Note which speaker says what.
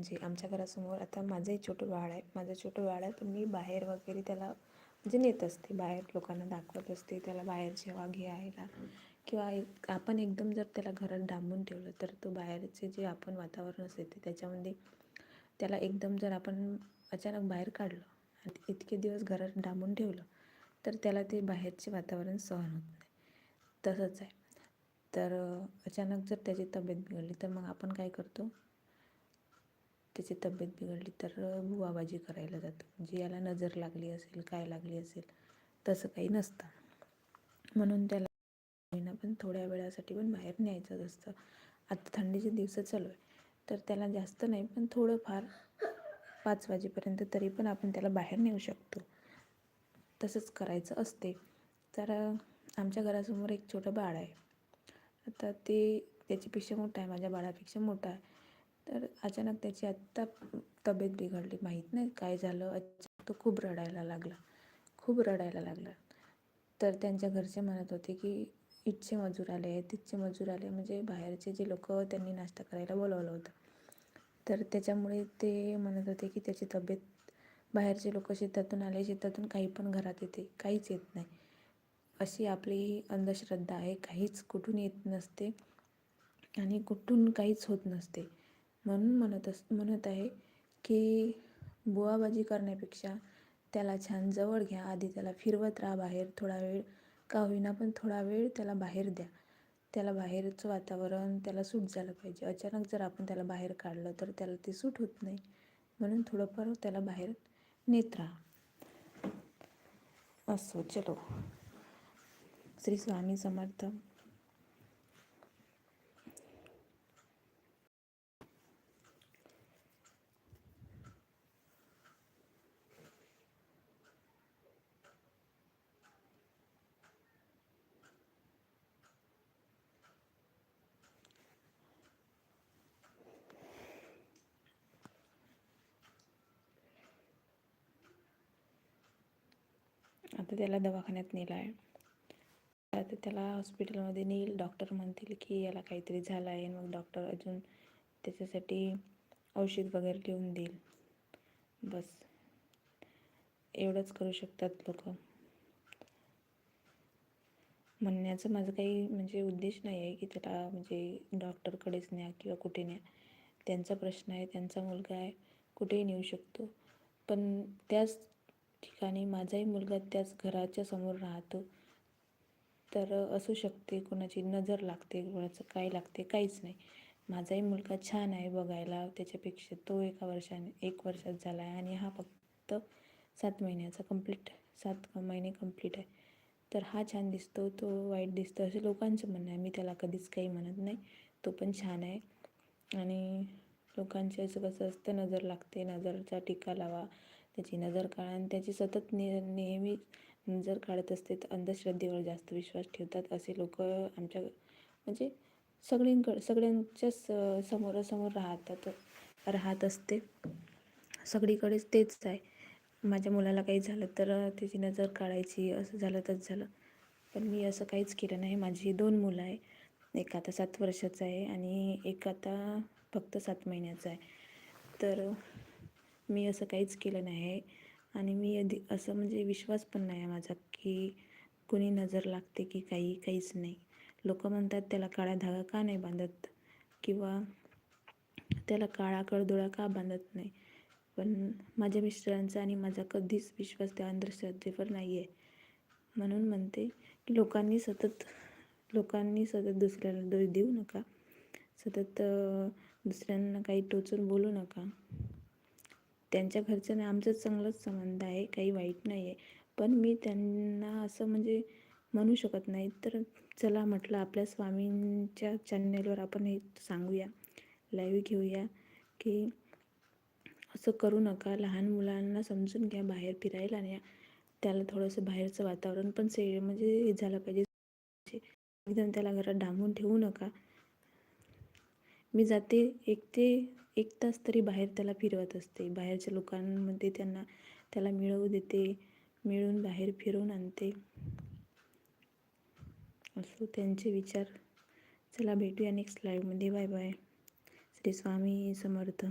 Speaker 1: म्हणजे आमच्या घरासमोर आता माझंही छोटं बाळ आहे. माझं छोटं बाळ आहे पण मी बाहेर वगैरे त्याला म्हणजे नेत असते. बाहेर लोकांना दाखवत असते त्याला बाहेर जेव्हा घ्यायला. किंवा एक आपण एकदम जर त्याला घरात डांबून ठेवलं तर तो बाहेरचे जे आपण वातावरण असते ते त्याच्यामध्ये त्याला एकदम जर आपण अचानक बाहेर काढलं आणि इतके दिवस घरात डांबून ठेवलं तर त्याला ते बाहेरचे वातावरण सहन होत नाही. तसंच आहे. तर अचानक जर त्याची तब्येत बिघडली तर मग आपण काय करतो? त्याची तब्येत बिघडली तर बुवाबाजी करायला जातो. म्हणजे याला नजर लागली असेल काय लागली असेल तसं काही नसतं. म्हणून त्याला होईना पण थोड्या वेळासाठी पण बाहेर न्यायचंच असतं. आता थंडीचे दिवस चालू आहे तर त्याला जास्त नाही पण थोडंफार पाच वाजेपर्यंत तरी पण आपण त्याला बाहेर नेऊ शकतो. तसंच करायचं असते. तर आमच्या घरासमोर एक छोटं बाळ आहे. आता ते त्याच्यापेक्षा मोठं आहे माझ्या बाळापेक्षा मोठा आहे. तर अचानक त्याची आत्ता तब्येत बिघडली. माहीत नाही काय झालं. अचानक तो खूप रडायला लागला. खूप रडायला लागला. तर त्यांच्या घरचे म्हणत होते की इथचे मजूर आले आहेत. तिथचे मजूर आले. म्हणजे बाहेरचे जे लोक त्यांनी नाश्ता करायला बोलवलं होतं. तर त्याच्यामुळे ते म्हणत होते की त्याची तब्येत बाहेरचे लोक शेतातून आले. शेतातून काही पण घरात येते. काहीच येत नाही. अशी आपली अंधश्रद्धा आहे. काहीच कुठून येत नसते आणि कुठून काहीच होत नसते. म्हणून म्हणत अस म्हणत आहे की बुवाबाजी करण्यापेक्षा त्याला छान जवळ घ्या. आधी त्याला फिरवत राहा बाहेर थोडा वेळ. का होईना पण थोडा वेळ त्याला बाहेर द्या. त्याला बाहेरचं वातावरण त्याला सूट झालं पाहिजे. अचानक जर आपण त्याला बाहेर काढलं तर त्याला ते सूट होत नाही. म्हणून थोडंफार त्याला बाहेर नेत राहा. असो चलो. श्री स्वामी समर्थ. आता त्याला दवाखान्यात नेलं आहे आता त्याला हॉस्पिटलमध्ये नेईल. डॉक्टर म्हणतील की याला काहीतरी झालं आहे मग डॉक्टर अजून त्याच्यासाठी औषध वगैरे लिहून देईल. बस. एवढंच करू शकतात लोक. म्हणण्याचं माझं काही म्हणजे उद्देश नाही आहे की त्याला म्हणजे डॉक्टरकडेच न्या किंवा कुठे न्या. त्यांचा प्रश्न आहे त्यांचा मुलगा आहे कुठेही नेऊ शकतो. पण त्याच ठिकाणी माझाही मुलगा त्याच घराच्या समोर राहतो. तर असू शकते कोणाची नजर लागते कोणाचं काय लागते काहीच नाही. माझाही मुलगा छान आहे बघायला. त्याच्यापेक्षा तो एका वर्षाने एक वर्षात झाला आहे आणि हा फक्त सात महिन्याचा कंप्लीट सात महिने कंप्लीट आहे. तर हा छान दिसतो तो वाईट दिसतो असे लोकांचं म्हणणं आहे. मी त्याला कधीच काही म्हणत नाही. तो पण छान आहे. आणि लोकांचे असं कसं असतं नजर लागते नजरचा टीका लावा. त्याची नजर काढा आणि त्याची सतत ने नेहमी नजर काढत असते. तर अंधश्रद्धेवर जास्त विश्वास ठेवतात असे लोक आमच्या म्हणजे सगळींकडे सगळ्यांच्याच समोरासमोर राहतात राहत असते. सगळीकडेच तेच आहे. माझ्या मुलाला काही झालं तर त्याची नजर काढायची असं झालं तसं झालं. पण मी असं काहीच केलं नाही. माझी दोन मुलं आहे. एक आता सात वर्षाचं आहे आणि एक आता फक्त सात महिन्याचं आहे. तर मी असं काहीच केलं नाही आहे आणि मी अधी असं म्हणजे विश्वास पण नाही आहे माझा की कोणी नजर लागते की काही काहीच नाही. लोक म्हणतात त्याला काळा धागा का नाही बांधत? किंवा त्याला काळा कडदोळा का बांधत नाही? पण माझ्या मिस्टरांचा आणि माझा कधीच विश्वास त्या अंधश्रद्धेवर नाही आहे म्हणून म्हणते की लोकांनी सतत लोकांनी सतत दुसऱ्याला दोष देऊ नका. सतत दुसऱ्यांना काही टोचून बोलू नका. त्यांच्या घरच्याने आमचं चांगलंच संबंध आहे काही वाईट नाही आहे पण मी त्यांना असं म्हणजे म्हणू शकत नाही. तर चला म्हटलं आपल्या स्वामींच्या चॅनेलवर आपण हे सांगूया लाईव्ह घेऊया की असं करू नका. लहान मुलांना समजून घ्या बाहेर फिरायला न्या. त्याला थोडंसं बाहेरचं वातावरण पण से म्हणजे हे झालं पाहिजे. एकदम त्याला घरात डांबून ठेवू नका. मी जाते एक ते एक तास तरी बाहेर त्याला फिरवत असते. बाहेरच्या लोकांमध्ये त्यांना त्याला मिळवू देते मिळून बाहेर फिरवून आणते. असो त्यांचे विचार. चला भेटूया नेक्स्ट लाईव्हमध्ये बाय बाय श्री स्वामी समर्थ.